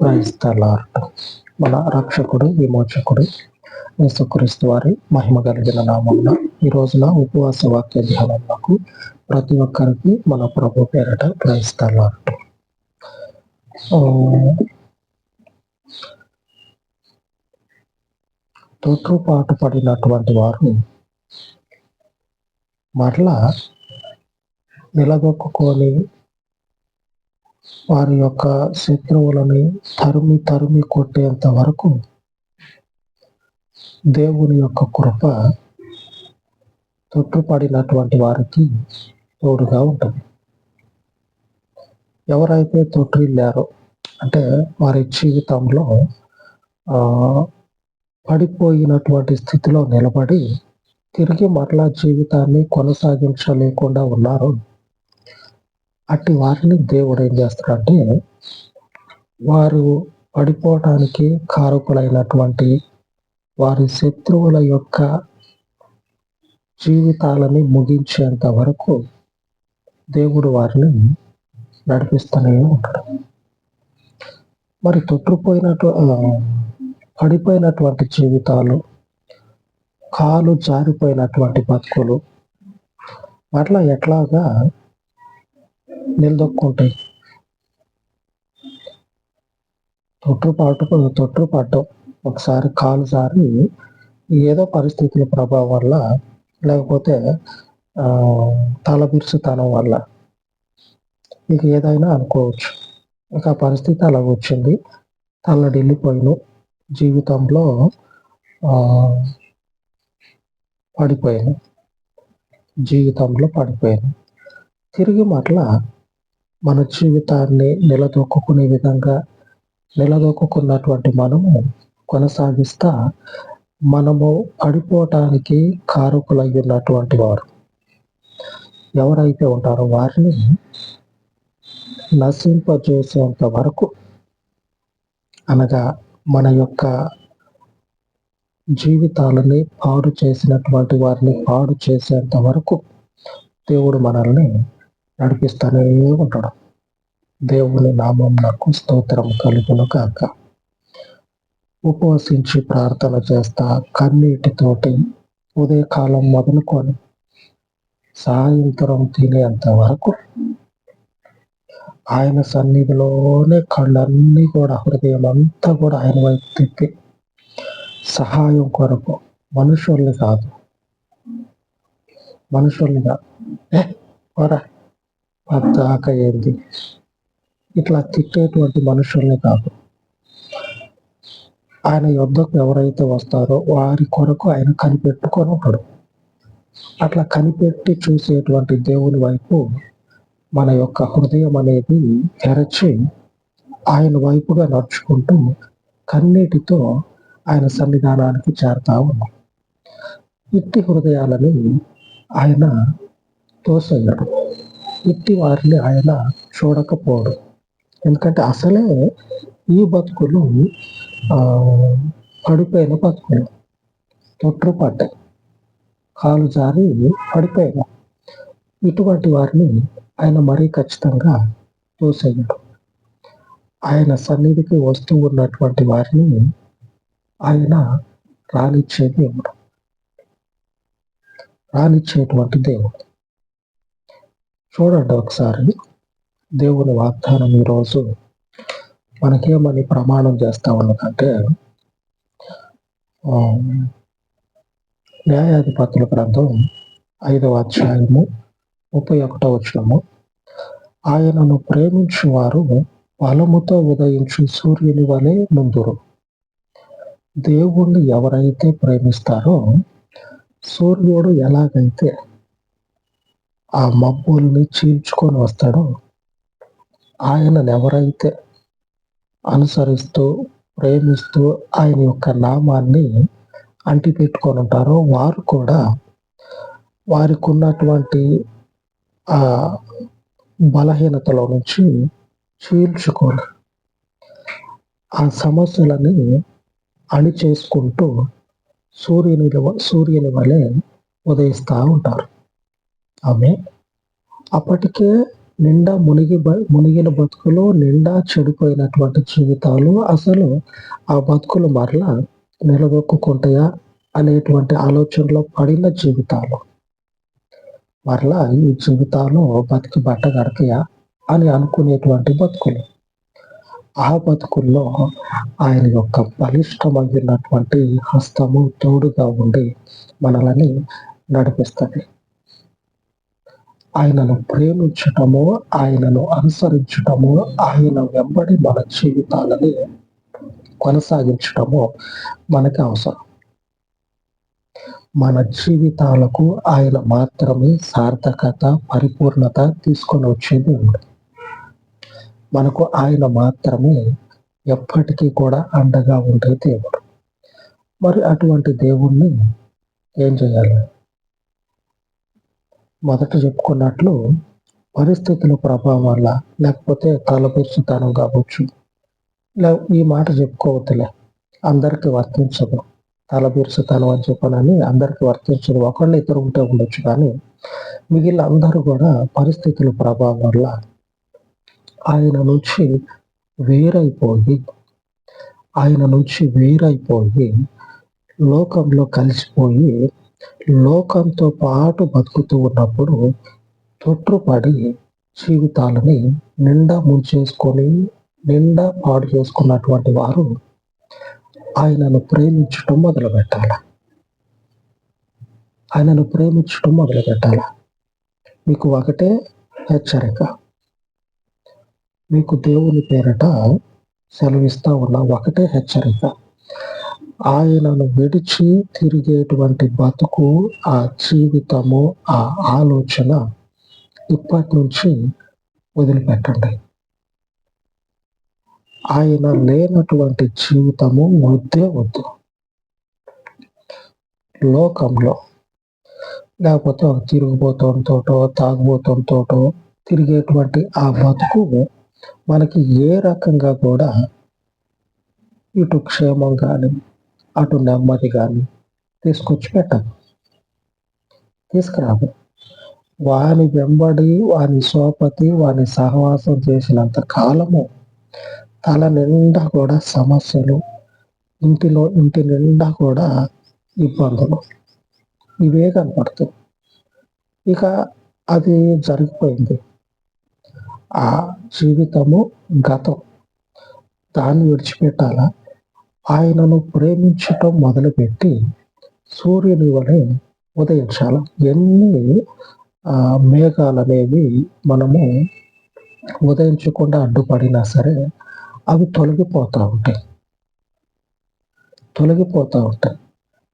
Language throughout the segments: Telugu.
క్రైస్తలార్ట్ మన రక్షకుడు విమోచకుడు యేసుక్రీస్తు వారి మహిమ కలిగిన నామమున ఈ రోజున ఉపవాస వాక్య ధ్యానంలో ప్రతి ఒక్కరికి మన ప్రభు పేరట క్రైస్తలార్ట్ తొట్టుపాటు పడినటువంటి వారు మరలా నిలదొక్కుని వారి యొక్క శత్రువులని తరిమి తరిమి కొట్టేంత వరకు దేవుని యొక్క కృప తొట్టుపడినటువంటి వారికి తోడుగా ఉంటుంది. ఎవరైతే తొట్టిల్లారో అంటే వారి జీవితంలో పడిపోయినటువంటి స్థితిలో నిలబడి తిరిగి మరలా జీవితాన్ని కొనసాగించలేకుండా ఉన్నారు అట్టి వారిని దేవుడు ఏం చేస్తాడంటే వారు పడిపోవటానికి కారకులైనటువంటి వారి శత్రువుల యొక్క జీవితాలని ముగించేంత వరకు దేవుడు వారిని నడిపిస్తూనే ఉంటాడు. మరి తొట్టుపోయినట్టు పడిపోయినటువంటి జీవితాలు కాలు జారిపోయినటువంటి బతుకులు అట్లా ఎట్లాగా నిలదొక్కుంటాయి తొట్టుపాటు తొట్టుపడ్డం ఒకసారి కాలు జారి ఏదో పరిస్థితుల ప్రభావం వల్ల లేకపోతే తలబిరుసుతనం వల్ల ఇక ఏదైనా అనుకోవచ్చు. ఇక పరిస్థితి అలా వచ్చింది. తల్లడిల్లిపోయిన జీవితంలో పడిపోయాను జీవితంలో పడిపోయాను. తిరిగి మరలా మన జీవితాన్ని నిలదొక్కునే విధంగా నిలదొక్కున్నటువంటి మనము కొనసాగిస్తా మనము పడిపోవటానికి కారకులై ఉన్నటువంటి వారు. ఎవరైతే ఉంటారో వారిని నశింపజేసేంత వరకు అనగా మన యొక్క జీవితాలని పాడు చేసినటువంటి వారిని పాడు చేసేంత వరకు దేవుడు మనల్ని నడిపిస్తూనే ఉంటాడు. దేవుని నామం నాకు స్తోత్రం కలుగును కాక ఉపవసించి ప్రార్థన చేస్తా కన్నీటితోటి ఉదయకాలం మొదలుకొని సాయంత్రం తినేంత వరకు ఆయన సన్నిధిలోనే కళ్ళన్నీ కూడా హృదయం అంతా కూడా ఆయన వైపు తిప్పి సహాయం కొరకు మనుషుల్ని కాదు. మనుషుల్ని కాదు. ఏ పద్దాక ఏంది? ఇట్లా తిట్టేటువంటి మనుషుల్ని కాదు. ఆయన యుద్ధకు ఎవరైతే వస్తారో వారి కొరకు ఆయన కనిపెట్టుకొని ఉంటాడు. అట్లా కనిపెట్టి చూసేటువంటి దేవుని వైపు మన యొక్క హృదయం అనేది తెరచి ఆయన వైపుగా నడుచుకుంటూ కన్నీటితో ఆయన సన్నిధానానికి చేరుతా ఉన్నాం ఇట్టి హృదయాలని ఆయన తోసయ్యాడు ఇట్టి వారిని ఆయన చూడకపోవడం ఎందుకంటే అసలే ఈ బతుకులు పడిపోయిన బతుకులు. తొట్టు పడ్డాయి కాలు జారి పడిపోయిన. ఇటువంటి వారిని ఆయన మరీ ఖచ్చితంగా తోసేయడు. ఆయన సన్నిధికి వస్తూ ఉన్నటువంటి వారిని ఆయన రానిచ్చేది దేవుడు రానిచ్చేటువంటి దేవుడు. చూడండి ఒకసారి. దేవుని వాగ్దానం ఈరోజు మనకేమని ప్రమాణం చేస్తా ఉన్నదంటే న్యాయాధిపతుల గ్రంథం ఐదవ అధ్యాయము ముప్పై ఒకటో వచ్చినము ఆయనను ప్రేమించు వారు బలముతో ఉదయించు సూర్యుని వలె ముందురు. దేవుణ్ణి ఎవరైతే ప్రేమిస్తారో సూర్యుడు ఎలాగైతే ఆ మబ్బుల్ని చీల్చుకొని వస్తాడో. ఆయనను ఎవరైతే అనుసరిస్తూ ప్రేమిస్తూ ఆయన యొక్క నామాన్ని అంటిపెట్టుకొని ఉంటారో వారు కూడా వారికి ఉన్నటువంటి ఆ బలహీనతలో నుంచి చీల్చుకొని ఆ సమస్యలని అణి చేసుకుంటూ సూర్యుని సూర్యుని వలె ఉదయిస్తూ ఉంటారు. ఆమె అప్పటికే నిండా మునిగి బ- మునిగిన బతుకులు నిండా చెడిపోయినటువంటి జీవితాలు అసలు ఆ బతుకులు మరలా నిలబొక్కుంటాయా అనేటువంటి ఆలోచనలో పడిన జీవితాలు. మరలా ఈ జీవితాలు బతికి బట్ట కడతాయా అని అనుకునేటువంటి బతుకులు. ఆ బతుకుల్లో ఆయన యొక్క బలిష్టమైనటువంటి హస్తము తోడుగా ఉండి మనలని నడిపిస్తుంది. ఆయనను ప్రేమించటము ఆయనను అనుసరించటము ఆయన వెంబడి మన జీవితాలని కొనసాగించటము మనకి అవసరం. మన జీవితాలకు ఆయన మాత్రమే సార్థకత పరిపూర్ణత తీసుకొని వచ్చేది ఉంది. మనకు ఆయన మాత్రమే ఎప్పటికీ కూడా అండగా ఉండే దేవుడు. మరి అటువంటి దేవుణ్ణి ఏం చేయాలి? మొదట చెప్పుకున్నట్లు పరిస్థితుల ప్రభావం వల్ల లేకపోతే తలపిరుచుతనం కావచ్చు. లే ఈ మాట చెప్పుకోవద్దులే. అందరికీ వర్తించదు. తలబీర్చుతాను అని చెప్పనని అందరికీ వర్తించదు. ఒకళ్ళు ఇద్దరు ఉంటే ఉండొచ్చు కానీ మిగిలిన అందరూ కూడా పరిస్థితుల ప్రభావం వల్ల ఆయన నుంచి వేరైపోయి ఆయన నుంచి వేరైపోయి లోకంలో కలిసిపోయి లోకంతో పాటు బతుకుతూ ఉన్నప్పుడు తొట్టుపడి జీవితాలని నిండా ముంచేసుకొని నిండా పాడు చేసుకున్నటువంటి వారు ఆయనను ప్రేమించటం మొదలు పెట్టాల ఆయనను ప్రేమించటం మొదలు పెట్టాల మీకు ఒకటే హెచ్చరిక. మీకు దేవుని పేరట సెలవిస్తా ఉన్న ఒకటే హెచ్చరిక. ఆయనను విడిచి తిరిగేటువంటి బతుకు ఆ జీవితము ఆ ఆలోచన ఇప్పటి నుంచి వదిలిపెట్టండి. ఆయన లేనటువంటి జీవితము వద్దే వద్దు. లోకంలో లేకపోతే ఒక తిరుగుబోతంతోటో తాగుబోతంతోటో తిరిగేటువంటి ఆ బతుకు మనకి ఏ రకంగా కూడా ఇటు క్షేమం కానీ అటు నెమ్మది కానీ తీసుకొచ్చి పెట్టదు తీసుకురాదు వాని వెంబడి వాని సోపతి వాని సహవాసం చేసినంత కాలము తల నిండా కూడా సమస్యలు ఇంటిలో ఇంటి నిండా కూడా ఇబ్బందులు. ఇవే కనపడుతుంది ఇక అది జరిగిపోయింది. ఆ జీవితము గతం. దాన్ని విడిచిపెట్టాలా? ఆయనను ప్రేమించటం మొదలుపెట్టి సూర్యుని వలె ఉదయించాలి. ఎన్ని మేఘాలు అనేవి మనము ఉదయించకుండా అడ్డుపడినా సరే అవి తొలగిపోతూ ఉంటాయి. తొలగిపోతూ ఉంటాయి.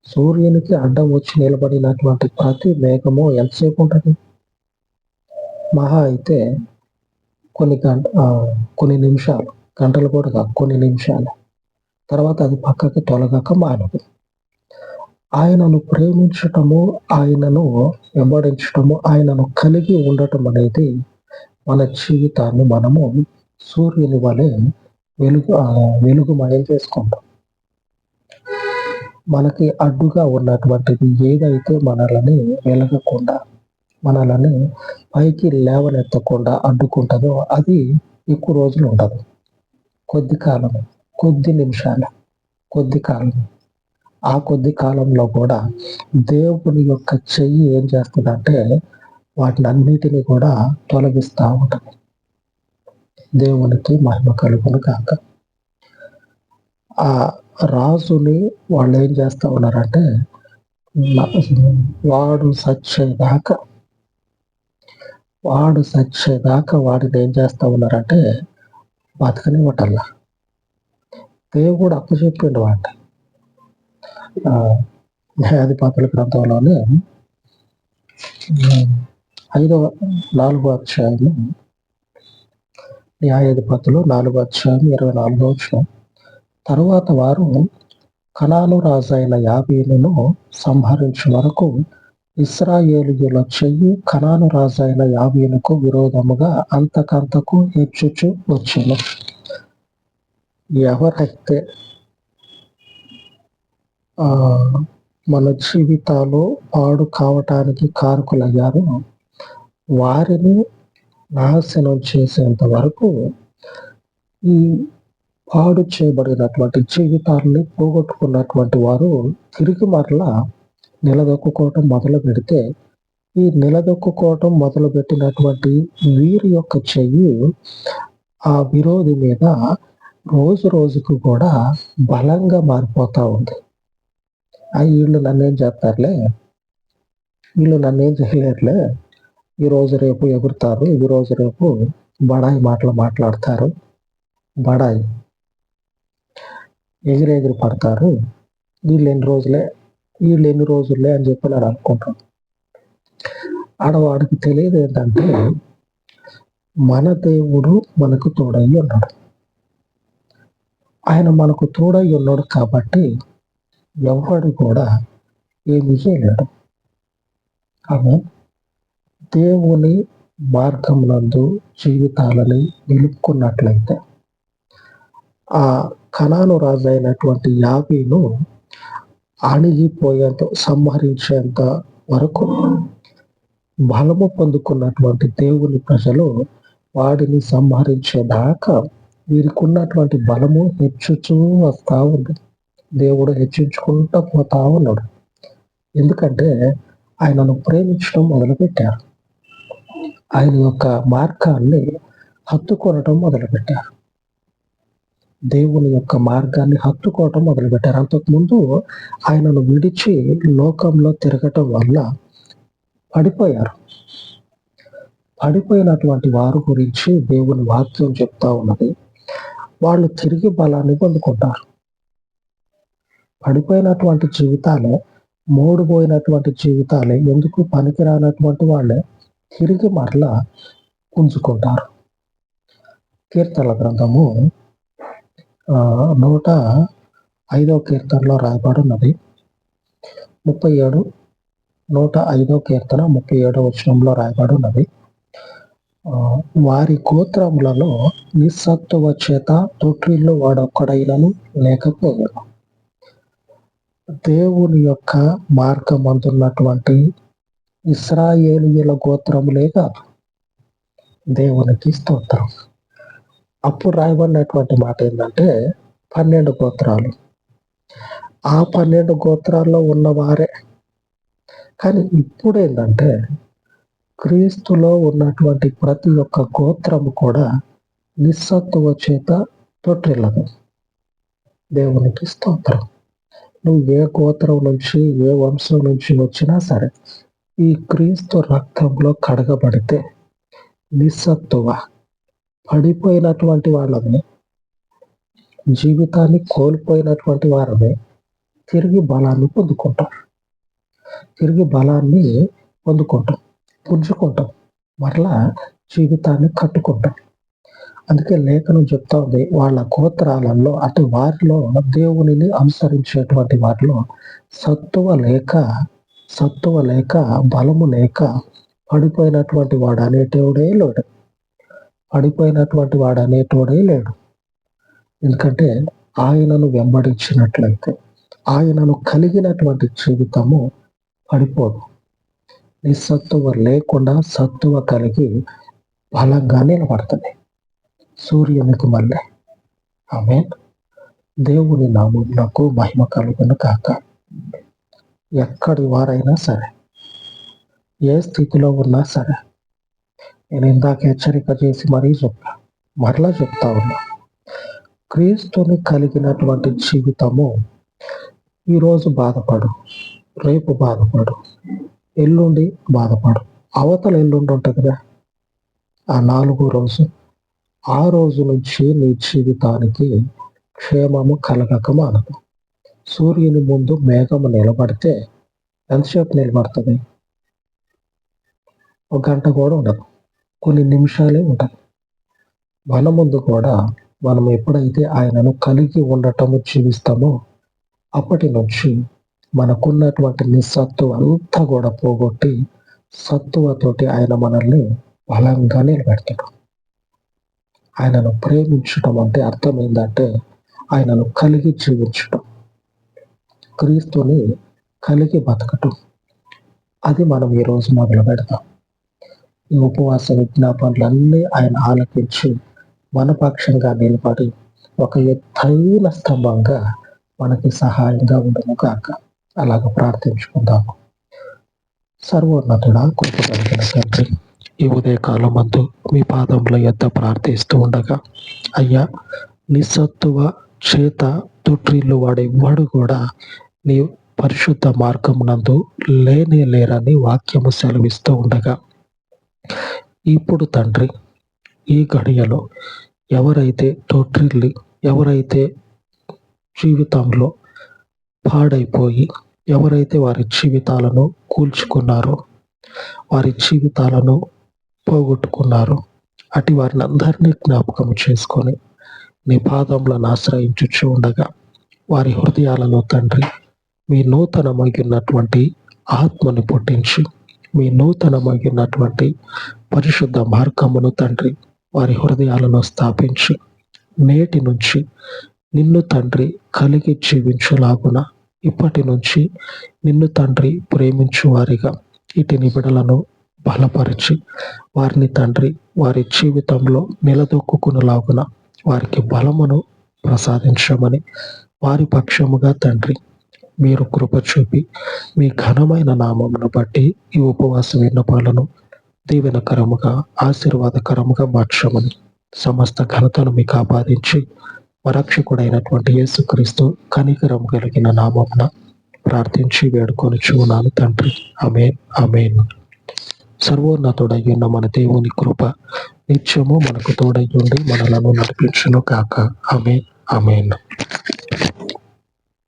సూర్యునికి అడ్డం వచ్చి నిలబడినటువంటి ప్రతి మేఘము ఎంతసేపు ఉంటుంది? మహా అయితే కొన్ని గంట కొన్ని నిమిషాలు గంటలు కూడా కాదు కొన్ని నిమిషాలు. తర్వాత అది పక్కకి తొలగక మానదు ఆయనను ప్రేమించటము ఆయనను వెంబడించటము ఆయనను కలిగి ఉండటం అనేది మన జీవితాన్ని మనము సూర్యుని వలె వెలుగు వెలుగుమయం చేసుకుంటాం. మనకి అడ్డుగా ఉన్నటువంటిది ఏదైతే మనల్ని వెలగకుండా మనల్ని పైకి లేవనెత్తకుండా అడ్డుకుంటుందో అది ఎక్కువ రోజులు ఉండదు. కొద్ది కాలం కొద్ది నిమిషాలు కొద్ది కాలం. ఆ కొద్ది కాలంలో కూడా దేవుని యొక్క చెయ్యి ఏం చేస్తుందంటే వాటిని అన్నిటినీ కూడా తొలగిస్తూ ఉంటుంది. దేవునికి మహిమ కలుగును కాక ఆ రాజుని వాళ్ళు ఏం చేస్తా ఉన్నారంటే వాడు సచ్చేదాకా వాడు సచ్చేదాకా వాడిని ఏం చేస్తా ఉన్నారంటే బతకనివ్వటల్లా దేవుడు అప్పచెప్పిండు వాటి న్యాయాధిపతుల గ్రంథంలోనే ఐదో ఐదవ నాలుగో అధ్యాయము న్యాయాధిపతులు నాలుగో అధ్యాయం ఇరవై నాలుగో వచ్చిన తరువాత వారు కనాను రాజైన యాబీనును సంహరించే వరకు ఇస్రాయేలీయుల చెయ్యి కణాను రాజైన యాబీనుకు విరోధముగా అంతకంతకు హెచ్చుచు వచ్చింది. ఎవరైతే మన జీవితాలు పాడు కావటానికి కారకులయ్యారో. వారిని నాశనం చేసేంత వరకు ఈ పాడు చేయబడినటువంటి జీవితాన్ని పోగొట్టుకున్నటువంటి వారు తిరిగి మరలా నిలదొక్కుకోవటం మొదలు పెడితే ఈ నిలదొక్కుకోవటం మొదలుపెట్టినటువంటి వీరి యొక్క చెయ్యి ఆ విరోధి మీద రోజు రోజుకు కూడా బలంగా మారిపోతా ఉంది. ఆ వీళ్ళు నన్నేం చేస్తారులే? వీళ్ళు నన్నేం చేయలేరులే? ఈ రోజు రేపు ఎగురుతారు ఈ రోజు రేపు బడాయి మాటలు మాట్లాడతారు. బడాయి. ఎగిరెగిరి పడతారు. వీళ్ళు ఎన్ని రోజులే? వీళ్ళు ఎన్ని రోజులే అని చెప్పి నేను అనుకుంటాను. ఆడవాడికి తెలియదు ఏంటంటే మన దేవుడు మనకు తోడై ఉన్నాడు. ఆయన మనకు తోడై ఉన్నాడు కాబట్టి ఎవడు కూడా ఏమి చేయలేడు. ఆమె దేవుని మార్గమునందు జీవితాలని నిలుపుకున్నట్లయితే ఆ కణాను రాజు అయినటువంటి యాబీను అణిగిపోయేంత సంహరించేంత వరకు బలము పొందుకున్నటువంటి దేవుని ప్రజలు వాడిని సంహరించేదాకా వీరికి ఉన్నటువంటి బలము హెచ్చుచూ వస్తూ ఉంది. దేవుడు హెచ్చించుకుంటూ పోతా ఉన్నాడు. ఎందుకంటే ఆయనను ప్రేమించడం మొదలుపెట్టారు. ఆయన యొక్క మార్గాన్ని హత్తుకొనటం మొదలుపెట్టారు. దేవుని యొక్క మార్గాన్ని హత్తుకోవటం మొదలుపెట్టారు. అంతకుముందు ఆయనను విడిచి లోకంలో తిరగటం వల్ల పడిపోయారు. పడిపోయినటువంటి వారు గురించి దేవుని వాక్యం చెప్తా ఉన్నది. వాళ్ళు తిరిగి బలాన్ని పొందుకుంటారు. పడిపోయినటువంటి జీవితాలే మూడిపోయినటువంటి జీవితాలే ఎందుకు పనికిరానటువంటి వాళ్ళే తిరిగి మరలా పుంజుకుంటారు. కీర్తన గ్రంథము నూట ఐదో కీర్తనలో రాయబడినది. ముప్పై ఏడు నూట ఐదో కీర్తన ముప్పై ఏడో వచనంలో రాయబడి ఉన్నది వారి గోత్రములలో నిస్సత్తువ చేత తొట్టిల్లు వాడొక్కడైనను లేకపోయాను. దేవుని యొక్క మార్గం అందున్నటువంటి ఇస్రాయేలీయుల గోత్రములే కాదు. దేవునికి స్తోత్రం. అప్పుడు రాయబడినటువంటి మాట ఏంటంటే పన్నెండు గోత్రాలు. ఆ పన్నెండు గోత్రాల్లో ఉన్నవారే. కానీ ఇప్పుడు ఏంటంటే క్రీస్తులో ఉన్నటువంటి ప్రతి ఒక్క గోత్రము కూడా నిస్సత్తువ చేత తొట్టిల్లదు. దేవునికి స్తోత్రం. నువ్వు ఏ గోత్రం నుంచి ఏ వంశం నుంచి వచ్చినా సరే ఈ క్రీస్తు రక్తంలో కడగబడితే నిస్సత్తువ పడిపోయినటువంటి వాళ్ళని జీవితాన్ని కోల్పోయినటువంటి వారిని తిరిగి బలాన్ని పొందుకుంటారు. తిరిగి బలాన్ని పొందుకుంటాం పుంజుకుంటాం. మరలా జీవితాన్ని కట్టుకుంటాం. అందుకే లేఖనం చెప్తా ఉంది వాళ్ళ గోత్రాలలో అటు వారిలో దేవునిని అనుసరించేటువంటి వారిలో సత్తువ లేక సత్తువ లేక బలము లేక పడిపోయినటువంటి వాడు అనేటోడే లేడు. పడిపోయినటువంటి వాడు అనేటోడే లేడు. ఎందుకంటే ఆయనను వెంబడించినట్లయితే ఆయనను కలిగినటువంటి జీవితము పడిపోదు. నిస్సత్తువ లేకుండా సత్తువ కలిగి బలంగా నిలబడుతుంది. సూర్యునికి మళ్ళీ. ఆమె దేవుని నామములకు మహిమ కలుగును కాక ఎక్కడి వారైనా సరే ఏ స్థితిలో ఉన్నా సరే నేను ఇందాక హెచ్చరిక చేసి మరీ చెప్తా మరలా చెప్తా ఉన్నా క్రీస్తుని కలిగినటువంటి జీవితము ఈరోజు బాధపడు రేపు బాధపడు. ఎల్లుండి బాధపడు అవతల ఎల్లుండి ఉంటుంది కదా ఆ నాలుగో రోజు. ఆ రోజు నుంచి నీ జీవితానికి క్షేమము కలగక మానదు. సూర్యుని ముందు మేఘము నిలబడితే ఎంతసేపు నిలబడుతుంది? ఒక గంట కూడా ఉండదు. కొన్ని నిమిషాలే ఉంటుంది. మన ముందు కూడా మనం ఎప్పుడైతే ఆయనను కలిగి ఉండటము జీవిస్తామో అప్పటి నుంచి మనకున్నటువంటి నిస్సత్తువ అంతా కూడా పోగొట్టి సత్తువతోటి ఆయన మనల్ని బలంగా నిలబెడతాడు. ఆయనను ప్రేమించటం అంటే అర్థం ఏంటంటే ఆయనను కలిగి జీవించడం క్రీస్తుని కలిగి బతకటం. అది మనం ఈరోజు మొదలు పెడతాం. ఈ ఉపవాస విజ్ఞాపనలన్నీ ఆయన ఆలకించి మనపక్షంగా నిలబడి ఒక ఎత్తైన స్తంభంగా మనకి సహాయంగా ఉండను కాక అలాగ ప్రార్థించుకుందాము. సర్వోన్నతుడా కృప కలిగిన తండ్రి ఈ ఉదయకాలం మందు మీ పాదంలో ఎంత ప్రార్థిస్తూ ఉండగా అయ్యా నిస్సత్తువ చేత తొట్రిల్లు వాడెవ్వడు కూడా నీ పరిశుద్ధ మార్గం నందు లేనే లేరని వాక్యము సెలవిస్తూ ఉండగా ఇప్పుడు తండ్రి ఈ గడియలో ఎవరైతే తొట్రిల్లి ఎవరైతే జీవితంలో పాడైపోయి ఎవరైతే వారి జీవితాలను కూల్చుకున్నారో వారి జీవితాలను పోగొట్టుకున్నారో అటు వారిని అందరినీ జ్ఞాపకం చేసుకొని నీ పాదములను ఆశ్రయించుచు ఉండగా వారి హృదయాలలో తండ్రి మీ నూతనమగినటువంటి ఆత్మని పుట్టించి మీ నూతనమగినటువంటి పరిశుద్ధ మార్గమును తండ్రి వారి హృదయాలను స్థాపించి నేటి నుంచి నిన్ను తండ్రి కలిగి జీవించులాగున ఇప్పటి నుంచి నిన్ను తండ్రి ప్రేమించు వారిగా ఇటు నిబిడలను బలపరిచి వారిని తండ్రి వారి జీవితంలో నిలదొక్కుకునేలాగున వారికి బలమును ప్రసాదించమని వారి పక్షముగా తండ్రి మీరు కృప చూపి మీ ఘనమైన నామమును బట్టి ఈ ఉపవాస విన్నపాలను దీవెనకరముగా ఆశీర్వాదకరముగా మార్చమని సమస్త ఘనతను మీకు ఆపాదించి వరక్షకుడైనటువంటి యేసుక్రీస్తు కనికరం కలిగిన నామమున ప్రార్థించి వేడుకొని చూనాను తండ్రి. అమేన్ అమేన్ సర్వోన్నతుడయ్యున్న మన దేవుని కృప నిత్యము మనకు తోడయ్యుండి మనలను నడిపించును కాక అమేన్ అమేన్